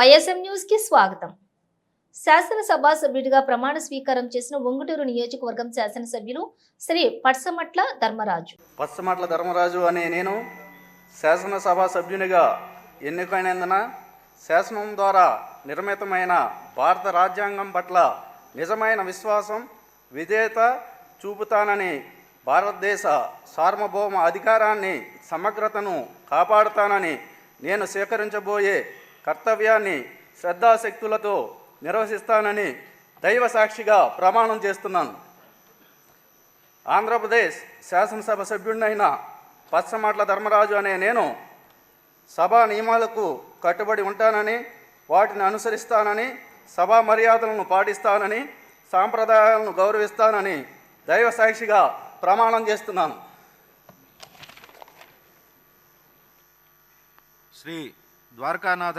YSM న్యూస్కి స్వాగతం. శాసనసభ సభ్యుడిగా ప్రమాణ స్వీకారం చేసిన ఒంగుటూరు నియోజకవర్గం శాసనసభ్యులు శ్రీ పట్సమట్ల ధర్మరాజు. పట్సమట్ల ధర్మరాజు అనే నేను శాసనసభ సభ్యునిగా ఎన్నికైనందున శాసనం ద్వారా నిర్మితమైన భారత రాజ్యాంగం పట్ల నిజమైన విశ్వాసం విధేయత చూపుతానని భారతదేశ సార్వభౌమ అధికారాన్ని సమగ్రతను కాపాడుతానని నేను స్వీకరించబోయే కర్తవ్యాన్ని శ్రద్ధాశక్తులతో నిర్వహిస్తానని దైవ సాక్షిగా ప్రమాణం చేస్తున్నాను. ఆంధ్రప్రదేశ్ శాసనసభ సభ్యుడినైన పచ్చమాట్ల ధర్మరాజు అనే నేను సభా నియమాలకు కట్టుబడి ఉంటానని వాటిని అనుసరిస్తానని సభా మర్యాదలను పాటిస్తానని సాంప్రదాయాలను గౌరవిస్తానని దైవ సాక్షిగా ప్రమాణం చేస్తున్నాను. శ్రీ ద్వారకానాథ